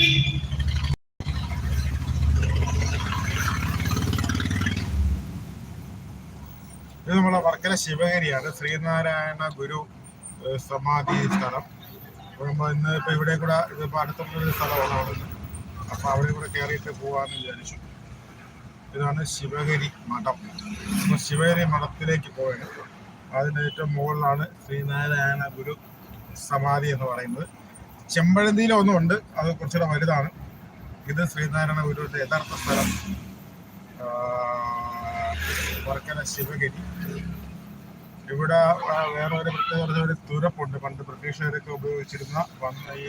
ഇത് നമ്മളെ വർക്കല ശിവഗിരിയാണ്. ശ്രീനാരായണ ഗുരു സമാധി സ്ഥലം. അപ്പൊ നമ്മൾ ഇന്ന് ഇപ്പൊ ഇവിടെ കൂടെ ഇതിപ്പോ അടുത്തുള്ള ഒരു സ്ഥലമാണ് അവിടെ നിന്ന് അപ്പൊ അവിടെ കൂടെ കയറിയിട്ട് പോവാന്ന് വിചാരിച്ചു. ഇതാണ് ശിവഗിരി മഠം. അപ്പൊ ശിവഗിരി മഠത്തിലേക്ക് പോയത് അതിന്റെ ഏറ്റവും മുകളിലാണ് ശ്രീനാരായണ ഗുരു സമാധി എന്ന് പറയുന്നത്. ചെമ്പഴന്തിയിലും ഒന്നുണ്ട് അത് കുറച്ചുകൂടെ വലുതാണ്. ഇത് ശ്രീനാരായണ ഗുരുവിന്റെ യഥാർത്ഥ സ്ഥലം. വർക്കല ശിവഗിരി. ഇവിടെ വേറെ ഒരു പ്രത്യേകത ഒരു തുരപ്പുണ്ട്. പണ്ട് ബ്രിട്ടീഷുകാരൊക്കെ ഉപയോഗിച്ചിരുന്ന വന്ന ഈ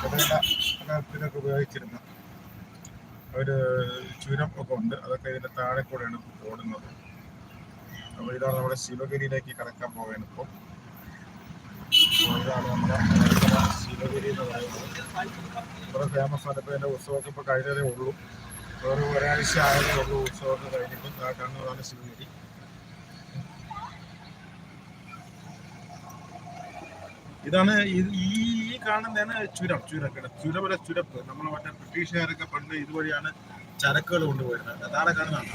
കുടലത്തിനൊക്കെ ഉപയോഗിച്ചിരുന്ന ഒരു ചുരം ഒക്കെ ഉണ്ട്. അതൊക്കെ ഇതിന്റെ താഴെ കൂടെയാണ് ഓടുന്നത്. അപ്പോൾ ഇതാണ് നമ്മുടെ ശിവഗിരിയിലേക്ക് കടക്കാൻ പോകുന്നത് ഇപ്പോൾ. ഇതാണ് നമ്മുടെ ഇവിടെ ഫേമസ് ആണ് ഇതിന്റെ ഉത്സവമൊക്കെ ഇപ്പോൾ കഴിഞ്ഞതേ ഉള്ളൂ. ഒരു ഒരാഴ്ച ആയതേ ഉള്ളൂ ഉത്സവമൊക്കെ കഴിഞ്ഞിട്ട് ആ ശിവഗിരി ഇതാണ് ഈ- ഈ കാണുന്നതാണ് ചുരം ചുരക്കട ചുരമല്ല ചുരപ്പ്. നമ്മൾ മറ്റേ ബ്രിട്ടീഷുകാരൊക്കെ പണ്ട് ഇതുവഴിയാണ് ചരക്കുകൾ കൊണ്ടുപോയിരുന്നത്. താഴെ കാണുന്നതാണ്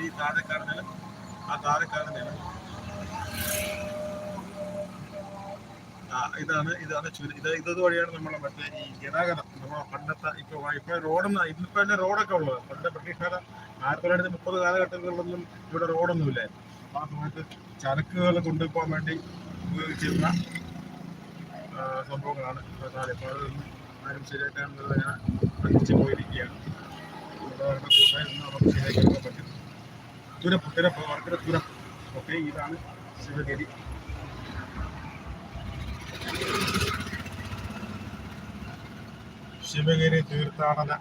ഈ താഴെ കാണുന്നതിന് ആ താഴെ കാണുന്നതിന് ഇതാണ് ഇതാണ് ചുര ഇത് വഴിയാണ് നമ്മളെ മറ്റേ ഈ ഗതാഗതം. നമ്മൾ പണ്ടത്തെ ഇപ്പൊ ഇപ്പൊ റോഡൊന്നും ഇന്നിപ്പോ തന്നെ റോഡൊക്കെ ഉള്ളത് പണ്ട് ബ്രിട്ടീഷുകാരെ ആയിരത്തി തൊള്ളായിരത്തി മുപ്പത് കാലഘട്ടങ്ങളിലൊന്നും ഇവിടെ റോഡൊന്നും ഇല്ലായിരുന്നു. അപ്പൊ ആ സമയത്ത് ചരക്കുകൾ കൊണ്ടുപോകാൻ വേണ്ടി ഉപയോഗിച്ചിരുന്ന സംഭവങ്ങളാണ് പ്രധാനം ഇപ്പോൾ അതൊന്നും ആരും ശരിയാക്കാനുള്ള ഞാൻ അടിച്ചു പോയിരിക്കുകയാണ്. ശരിയാക്കാൻ പറ്റും. തുരപ്പ് തുരപ്പ് വർക്കര തുരപ്പ്. ഓക്കെ ഇതാണ് ശിവഗിരി. ശിവഗിരി തീർത്ഥാടന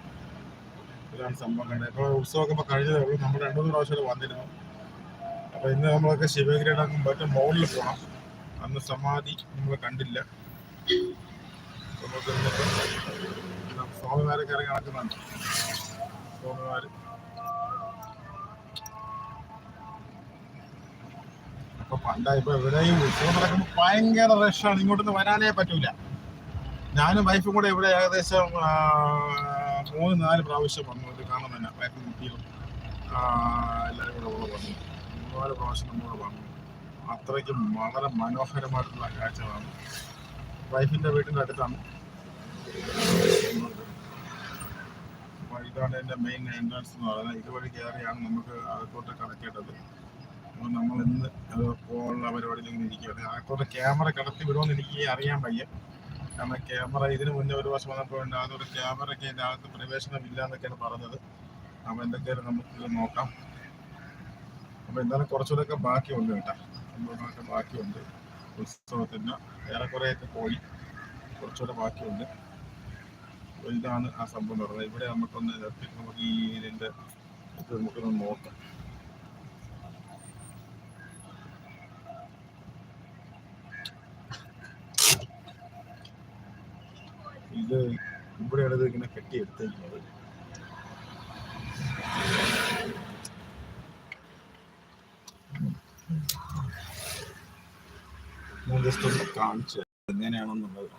ഇതാണ് സംഭവം കണ്ടത്. ഇപ്പോൾ ഉത്സവമൊക്കെ ഇപ്പോൾ കഴിഞ്ഞതേ ഉള്ളൂ. നമ്മൾ രണ്ടു മൂന്ന് പ്രാവശ്യം വന്നിരുന്നു. അപ്പോൾ ഇന്ന് നമ്മളൊക്കെ ശിവഗിരിയുടെ അങ്ങ് മറ്റേ മുകളിൽ പോകണം അന്ന് സമാധി നമ്മൾ കണ്ടില്ല. നമുക്ക് സ്വാമിമാരൊക്കെ ഇറങ്ങി നടക്കുന്നുണ്ട്. സ്വാമിമാര്. അപ്പൊ പണ്ട ഇപ്പൊ എവിടെയും ഉത്സവം നടക്കുമ്പോൾ ഭയങ്കര റഷാണ് ഇങ്ങോട്ടൊന്നും വരാനേ പറ്റൂല. ഞാനും വൈഫും കൂടെ ഇവിടെ ഏകദേശം മൂന്ന് നാല് പ്രാവശ്യം വന്നു. ഇത് കാണാൻ തന്നെ. വൈഫ് കുട്ടിയും എല്ലാവരും കൂടെ ഇവിടെ വന്നു. മൂന്നാൽ പ്രാവശ്യം നമ്മളോട് വന്നു. അത്രയ്ക്കും വളരെ മനോഹരമായിട്ടുള്ള കാഴ്ചകളാണ്. വൈഫിന്റെ വീടിന്റെ അടുത്താണ്. ഇതാണ് എന്റെ മെയിൻ എൻട്രൻസ് എന്ന് പറയുന്നത്. ഇതുവഴി കയറിയാണ് നമുക്ക് അകത്തോട്ട് കടക്കേണ്ടത്. അപ്പോൾ നമ്മൾ ഇന്ന് പോകാനുള്ള പരിപാടിയിൽ ഇങ്ങനെ ഇരിക്കുകയാണ്. അകത്തോട്ട് ക്യാമറ കടത്തി വിടുമെന്ന് എനിക്ക് അറിയാൻ വയ്യ. കാരണം ക്യാമറ ഇതിനു മുന്നേ ഒരു വർഷം വന്നപ്പോൾ ഉണ്ട് അതൊരു ക്യാമറയ്ക്ക് ഇതിന്റെ അകത്ത് പ്രവേശനമില്ല എന്നൊക്കെയാണ് പറഞ്ഞത്. അപ്പോൾ എന്തൊക്കെയാണ് നമുക്ക് നോക്കാം. അപ്പോൾ എന്തായാലും കുറച്ചുകൂടെയൊക്കെ ബാക്കിയുണ്ട് കേട്ടോ. സംഭവങ്ങളൊക്കെ ബാക്കിയുണ്ട്. ഉത്സവത്തിന് ഏറെക്കുറെയൊക്കെ പോയി. കുറച്ചുകൂടെ ബാക്കിയുണ്ട്. ഇതാണ് ആ സംഭവം പറഞ്ഞത് ഇവിടെ നമുക്കൊന്ന് നമുക്ക് ഈ ഇതിന്റെ ഇത് നമുക്കൊന്ന് നോക്കാം. ഇത് ഇവിടെയാണ് ഇത് ഇങ്ങനെ കെട്ടിയെടുത്തേക്കുന്നത് ഞാൻ ജസ്റ്റ് ഒന്ന് കാണിച്ചു എങ്ങനെയാണെന്നുള്ളത്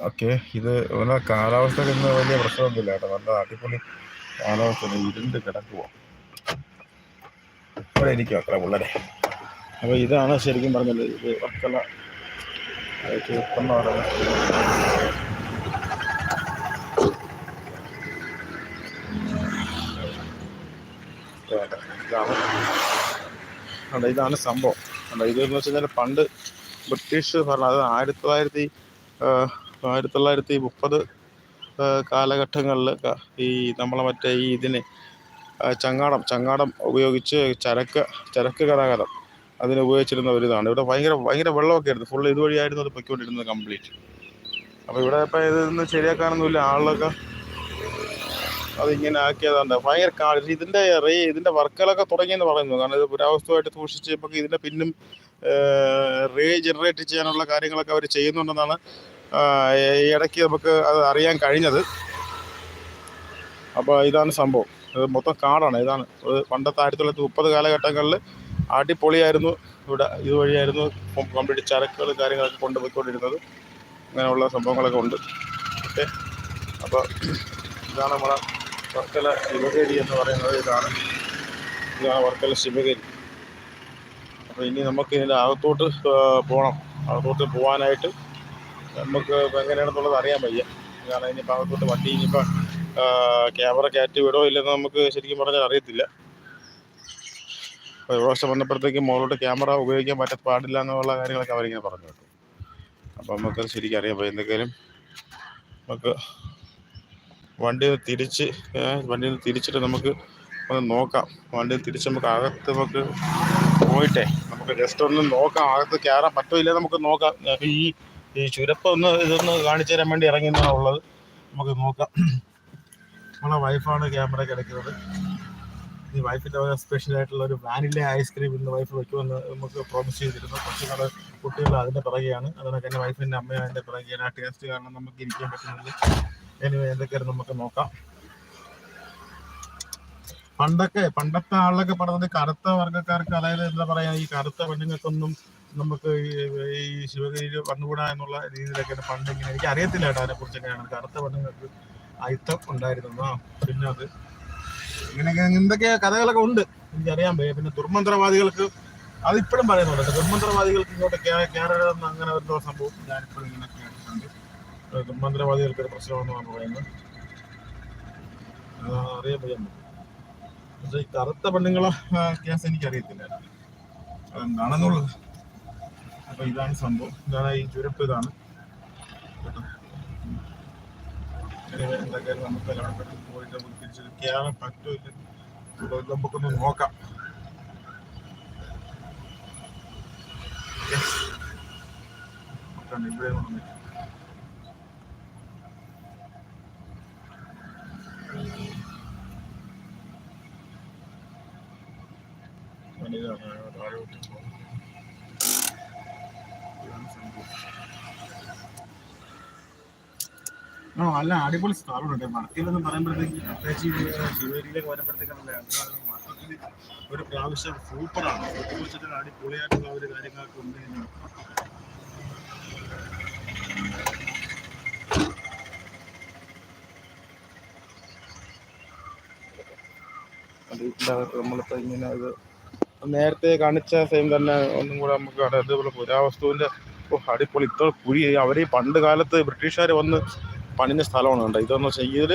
ഓക്കെ ഇത് ഇവിടെ കാലാവസ്ഥ ഇന്ന് വലിയ പ്രശ്നമൊന്നുമില്ല കേട്ടോ. നല്ല അടിപൊളി കാലാവസ്ഥ ഇരുണ്ട് കിടക്കുവോ. ഇവിടെ ഇരിക്കും അത്ര പിള്ളേരെ അപ്പോൾ ഇതാണ് ശരിക്കും പറഞ്ഞത് ഇത് വർക്കല. എന്ന് പറയുന്നത് ഇതാണ്. ഇതാണ് സംഭവം. അല്ല ഇതെന്ന് വെച്ച് കഴിഞ്ഞാൽ പണ്ട് ബ്രിട്ടീഷ് ഭരണം അത് ആയിരത്തി തൊള്ളായിരത്തി ആയിരത്തി തൊള്ളായിരത്തി മുപ്പത് കാലഘട്ടങ്ങളിൽ ഈ നമ്മളെ മറ്റേ ഈ ഇതിന് ചങ്ങാടം ചങ്ങാടം ഉപയോഗിച്ച് ചരക്ക് ചരക്ക് ഗതാഗതം. അതിന് ഉപയോഗിച്ചിരുന്ന ഒരു ഇതാണ്. ഇവിടെ ഭയങ്കര ഭയങ്കര വെള്ളമൊക്കെ ആയിരുന്നു. ഫുള്ള് ഇതുവഴിയായിരുന്നു അത് പൊയ്ക്കൊണ്ടിരുന്നത് കംപ്ലീറ്റ് അപ്പോൾ ഇവിടെ ഇപ്പം ഇതൊന്നും ശരിയാക്കാനൊന്നുമില്ല. ആളുകളൊക്കെ അതിങ്ങനെ ആക്കിയതാണ്ട്. ഭയങ്കര കാ ഇതിന്റെ റേ ഇതിന്റെ വർക്കുകളൊക്കെ തുടങ്ങിയെന്ന് പറയുന്നു. കാരണം ഇത് പുരാവസ്തുവായിട്ട് സൂക്ഷിച്ച് ഇപ്പോൾ ഇതിന്റെ പിന്നും റേ ജനറേറ്റ് ചെയ്യാനുള്ള കാര്യങ്ങളൊക്കെ അവർ ചെയ്യുന്നുണ്ടെന്നാണ് ഈ ഇടയ്ക്ക് നമുക്ക് അത് അറിയാൻ കഴിഞ്ഞത്. അപ്പോൾ ഇതാണ് സംഭവം. ഇത് മൊത്തം കാടാണ്. ഇതാണ്. ഇത് പണ്ടത്തെ ആയിരത്തി തൊള്ളായിരത്തി മുപ്പത് കാലഘട്ടങ്ങളിൽ അടിപൊളിയായിരുന്നു. ഇവിടെ ഇതുവഴിയായിരുന്നു കംപ്ലീറ്റ് ചരക്കുകൾ കാര്യങ്ങളൊക്കെ കൊണ്ടുപോയിക്കൊണ്ടിരുന്നത്. അങ്ങനെയുള്ള സംഭവങ്ങളൊക്കെ ഉണ്ട്. ഓക്കെ. അപ്പോൾ ഇതാണ് നമ്മളെ വർക്കല ശിവഗിരി എന്ന് പറയുന്നത്. ഇതാണ് ഇതാണ് വർക്കല ശിവഗിരി. അപ്പോൾ ഇനി നമുക്ക് ഇതിന്റെ അകത്തോട്ട് പോകണം അകത്തോട്ട് പോകാനായിട്ട് നമുക്ക് എങ്ങനെയാണെന്നുള്ളത് അറിയാൻ വയ്യ. കാരണം ഇനിയിപ്പോൾ അകത്തോട്ട് വണ്ടി ഇനിയിപ്പോൾ ക്യാമറ കയറ്റി വിടോ ഇല്ലെന്ന് നമുക്ക് ശരിക്കും പറഞ്ഞാൽ അറിയത്തില്ല. ഒരു പ്രാവശ്യം വന്നപ്പോഴത്തേക്കും മുകളിലോട്ട് ക്യാമറ ഉപയോഗിക്കാൻ പറ്റ പാടില്ല എന്നുള്ള കാര്യങ്ങളൊക്കെ അവരിങ്ങനെ പറഞ്ഞു കേട്ടു. അപ്പോൾ നമുക്കത് ശരിക്കും അറിയാം. അപ്പോൾ എന്തെങ്കിലും നമുക്ക് വണ്ടി തിരിച്ച് വണ്ടി തിരിച്ചിട്ട് നമുക്ക് ഒന്ന് നോക്കാം. വണ്ടി തിരിച്ച് നമുക്ക് അകത്ത് നമുക്ക് പോയിട്ടേ നമുക്ക് ജസ്റ്റ് ഒന്ന് നോക്കാം. അകത്ത് കയറാൻ പറ്റില്ല നമുക്ക് നോക്കാം. ഈ ഈ ചുരപ്പൊന്ന് ഇതൊന്ന് കാണിച്ചു തരാൻ വേണ്ടി ഇറങ്ങിയെന്നാണുള്ളത് നമുക്ക് നോക്കാം. നമ്മളെ വൈഫാണ് ക്യാമറ കിടക്കുന്നത് ഈ വൈഫിന്റെ സ്പെഷ്യൽ ആയിട്ടുള്ള ഒരു വാനില ഐസ്ക്രീം ഇന്ന് വൈഫ് വെക്കുമെന്ന് നമുക്ക് പ്രോമിസ് ചെയ്തിരുന്നു. നമ്മൾ കുട്ടികൾ അതിന്റെ പിറകെയാണ്. അതുകൊണ്ട് തന്നെ വൈഫിന്റെ അമ്മ അതിന്റെ പിറകെയാണ്. ആ ടേസ്റ്റ് കാരണം നമുക്ക് ഇരിക്കാൻ പറ്റുന്നില്ല എനിവേ എന്തൊക്കെയാണ് നമുക്ക് നോക്കാം. പണ്ടൊക്കെ പണ്ടത്തെ ആളൊക്കെ പറഞ്ഞത് കറുത്ത വർഗക്കാർക്ക് അതായത് എന്താ പറയാ ഈ കറുത്ത പെണ്ണുങ്ങൾക്കൊന്നും നമുക്ക് ഈ- ശിവഗിരിയിൽ വന്നുകൂടാ എന്നുള്ള രീതിയിലൊക്കെയാണ് പണ്ട് ഇങ്ങനെ എനിക്ക് അറിയത്തില്ല കേട്ടോ അതിനെ കുറിച്ച് എങ്ങനെയാണ് കറുത്ത പെണ്ണുങ്ങൾക്ക് അയിത്തം ഉണ്ടായിരുന്നു? പിന്നെ അത് ഇങ്ങനെയൊക്കെ എന്തൊക്കെയാ കഥകളൊക്കെ ഉണ്ട് എനിക്കറിയാൻ വയ്യ. പിന്നെ ദുർമന്ത്രവാദികൾക്ക് അതിപ്പോഴും പറയുന്നുണ്ട്. ദുർമന്ത്രവാദികൾക്ക് ഇങ്ങോട്ട് കയറരുതെന്ന് അങ്ങനെ ഒരു സംഭവം ഞാനിപ്പോഴും ഇങ്ങനെ കേട്ടിട്ടുണ്ട് ദുർമന്ത്രവാദികൾക്ക് ഒരു പ്രശ്നമെന്നാണ് പറയുന്നത്. അറിയാൻ പറ്റും പക്ഷെ ഈ കറുത്ത പെണ്ണുങ്ങളെ കേസ് എനിക്ക് അറിയത്തില്ല അതെന്താണെന്നുള്ളത്. അപ്പൊ ഇതാണ് സംഭവം. ഇതാണ് ഈ ചുരപ്പ് ഇതാണ് കേട്ടോ എന്തൊക്കെയായാലും നമുക്ക് എല്ലാം പെട്ടെന്ന് പോയിട്ട് നമുക്ക് തിരിച്ച് കയറാൻ പറ്റൂല്ല നമുക്കൊന്ന് നോക്കാം. ഇവിടെ ഇതാണ് താഴോട്ട് പോകുന്നത്. ഇതാണ് സംഭവം. ആ അല്ല അടിപൊളി സ്ഥലമുണ്ട് മടക്കിലെന്ന് പറയുമ്പോഴത്തേക്ക് ഒരു പ്രാവശ്യം സൂപ്പറാണ്. കാര്യങ്ങളൊക്കെ ഉണ്ട് നമ്മളിപ്പോൾ ഇങ്ങനെ നേരത്തെ കാണിച്ച സെയിം തന്നെ ഒന്നും കൂടെ നമുക്ക് അതേപോലെ പുരാവസ്തുവിന്റെ ഓ അടിപൊളി. ഇത്ര കുഴി അവരെ പണ്ട് കാലത്ത് ബ്രിട്ടീഷുകാർ വന്ന് പണിഞ്ഞ സ്ഥലമാണ് കണ്ടത് ഇതെന്ന് വെച്ചാൽ ഇതിൽ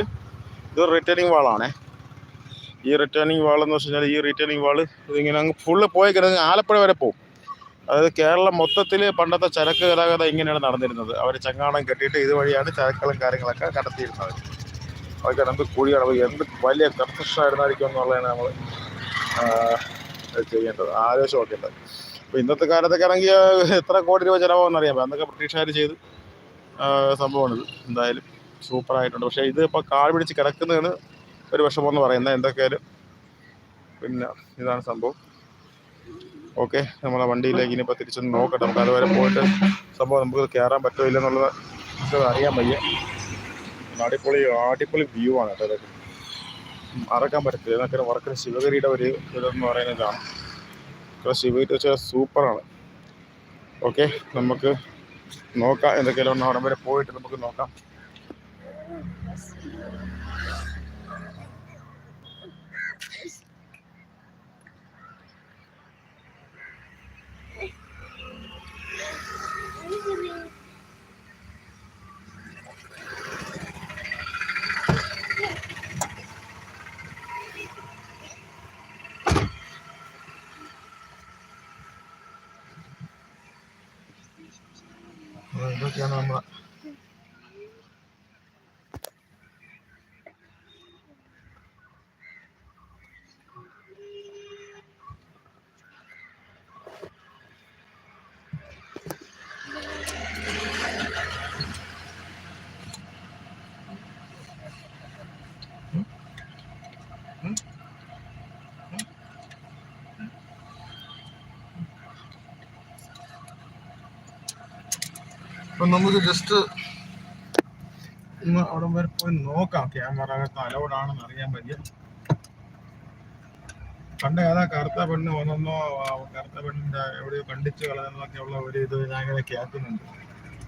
ഇത് റിട്ടേണിങ് വാളാണേ ഈ റിട്ടേണിങ് വാൾ എന്ന് വെച്ച് കഴിഞ്ഞാൽ ഈ റിട്ടേണിങ് വാൾ ഇതിങ്ങനെ അങ്ങ് ഫുള്ള് പോയി കിടന്ന് ആലപ്പുഴ വരെ പോകും അതായത് കേരളം മൊത്തത്തിൽ പണ്ടത്തെ ചരക്ക് ഗതാഗതം ഇങ്ങനെയാണ് നടന്നിരുന്നത്. അവർ ചങ്ങാടം കെട്ടിയിട്ട് ഇതുവഴിയാണ് ചരക്കുകളും കാര്യങ്ങളൊക്കെ കടത്തിയിരുന്നത്. അതൊക്കെ നമുക്ക് കുഴിയടവ് എന്ത് വലിയ കർക്കശമായിരുന്നായിരിക്കും എന്നുള്ളതാണ് നമ്മൾ ചെയ്യേണ്ടത് ആലോചിച്ച് നോക്കേണ്ടത് അപ്പോൾ ഇന്നത്തെ കാലത്തൊക്കെ ആണെങ്കിൽ എത്ര കോടി രൂപ ചിലവാകുമെന്ന് അറിയാം അന്നൊക്കെ ബ്രിട്ടീഷുകാർ ചെയ്ത് സംഭവമാണിത്. എന്തായാലും സൂപ്പറായിട്ടുണ്ട്. പക്ഷേ ഇത് ഇപ്പോൾ കാൽ പിടിച്ച് കിടക്കുന്നതാണ് ഒരു വിഷമമെന്ന് പറയുന്നത് എന്തൊക്കെയാലും പിന്നെ ഇതാണ് സംഭവം. ഓക്കെ നമ്മളെ വണ്ടിയിലേക്ക് ഇനിയിപ്പോൾ തിരിച്ചൊന്ന് നോക്കട്ടെ. നമുക്ക് അതുവരെ പോയിട്ട് സംഭവം നമുക്ക് കയറാൻ പറ്റുമോ ഇല്ലെന്നുള്ളത് നമുക്ക് അറിയാൻ വയ്യ. അടിപൊളി അടിപൊളി വ്യൂ ആണ് കേട്ടോ ഇതൊക്കെ. മറക്കാൻ പറ്റത്തില്ല. എന്നൊക്കെ വർക്കല ശിവഗിരിയുടെ ഒരു ഇതെന്ന് പറയുന്നതാണ് ശിവഗിരി വെച്ചാൽ സൂപ്പറാണ്. ഓക്കെ നമുക്ക് നോക്കാം എന്തൊക്കെയാലും ഒന്ന് വരെ പോയിട്ട് നമുക്ക് നോക്കാം. അപ്പോൾ അപ്പം നമുക്ക് ജസ്റ്റ് ഒന്ന് അവിടെ വരെ പോയി നോക്കാം. ക്യാമറ അകത്ത് അലൗഡ് ആണെന്ന് അറിയാൻ പറ്റിയ. പണ്ട് ഏതാ കറുത്ത പെണ്ണ് വന്നോ കറുത്ത പെണ്ണിന്റെ എവിടെയോ കണ്ടിച്ചു കളയെന്നൊക്കെ ഉള്ള ഒരു ഇത് ഞാൻ ഇങ്ങനെ കേൾക്കുന്നുണ്ട്.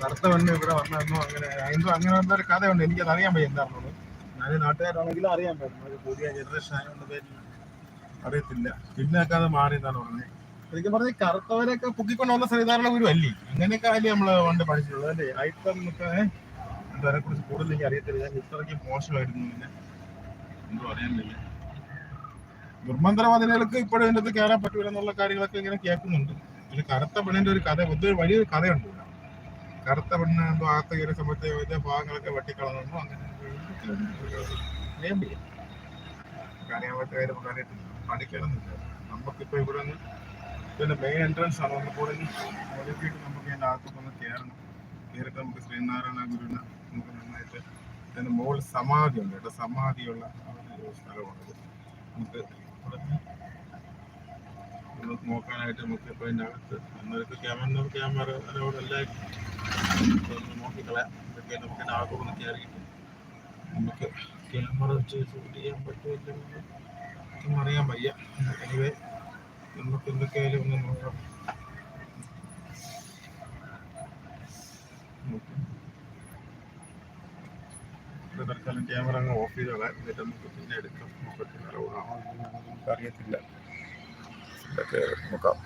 കറുത്ത പെണ്ണ് ഇവിടെ വന്നെന്നോ അങ്ങനെ എന്തോ അങ്ങനെ ഒരു കഥയുണ്ട്. എനിക്കത് അറിയാൻ പറ്റും എന്താണെന്നുള്ളത്. ഞാൻ നാട്ടുകാരാണെങ്കിലും അറിയാൻ പറ്റും ഒരു പുതിയ ജനറേഷൻ ആയതുകൊണ്ട് പേരിൽ അറിയത്തില്ല. പിന്നെയൊക്കെ അത് മാറി എന്നാണ് പറഞ്ഞത്. ശരിക്കും പറഞ്ഞ കറുത്തവരൊക്കെ പൊക്കിക്കൊണ്ട് വന്ന സംവിധാനം ഒരു അല്ലേ? അങ്ങനെയൊക്കെ അല്ലേ നമ്മൾ പണ്ട് പഠിച്ചിട്ടുള്ളത് അല്ലേ? ഐറ്റം ഒക്കെ അതിനെ കുറിച്ച് കൂടുതൽ എനിക്ക് അറിയത്തില്ല. ഇത്രയ്ക്ക് മോശമായിരുന്നു പിന്നെ എന്തോ അറിയാനില്ല ദുർമന്ത്രവാദികൾക്ക് ഇപ്പോഴും ഇതിന്റെ കയറാൻ പറ്റൂല എന്നുള്ള കാര്യങ്ങളൊക്കെ ഇങ്ങനെ കേൾക്കുന്നുണ്ട്. പിന്നെ കറുത്ത പെണ്ണിന്റെ ഒരു കഥ ഒത്തിരി വലിയൊരു കഥയുണ്ട്. കറുത്ത പെണ്ണ് എന്തോ അകത്ത് കയറിയ സമയത്ത് വലിയ ഭാഗങ്ങളൊക്കെ വെട്ടിക്കളഞ്ഞു അങ്ങനെ അറിയാൻ പറ്റിയ കാര്യം നമുക്ക് പഠിക്കണമെന്നില്ല നമുക്കിപ്പോ ഇവിടെ നിന്ന് ഇതിന്റെ മെയിൻ എൻട്രൻസ് ആണ്. ഒന്ന് കൂടെ നോക്കിയിട്ട് നമുക്ക് ഇതിന്റെ അകത്തു ഒന്ന് കയറണം കയറിയിട്ട് നമുക്ക് ശ്രീനാരായണ ഗുരുവിനെ നമുക്ക് നന്നായിട്ട് ഇതിന്റെ മുകളിൽ സമാധി ഉണ്ട് കേട്ടോ. സമാധിയുള്ള സ്ഥലമാണ് നമുക്ക് ഒന്ന് നോക്കാനായിട്ട് നമുക്ക് ഇപ്പൊ അതിന്റെ അകത്ത് അന്നേരത്ത് ക്യാമറ ക്യാമറ അതോടെല്ലാം നോക്കിക്കളയാം. ഇതൊക്കെ നമുക്ക് അതിന്റെ അകത്ത് ഒന്ന് കയറിയിട്ട് നമുക്ക് ക്യാമറ വെച്ച് ഷൂട്ട് ചെയ്യാൻ പറ്റുമല്ലോ ഒന്നും അറിയാൻ വയ്യ. എനിവേ നമുക്ക് എന്തൊക്കെയായാലും ഒന്ന് നോക്കാം. തൽക്കാലം ക്യാമറ അങ്ങ് ഓഫ് ചെയ്തോളാം. എന്നിട്ട് നമുക്ക് പിന്നെ എടുക്കാം. നമുക്ക് അറിയത്തില്ല. ഇതൊക്കെ നോക്കാം.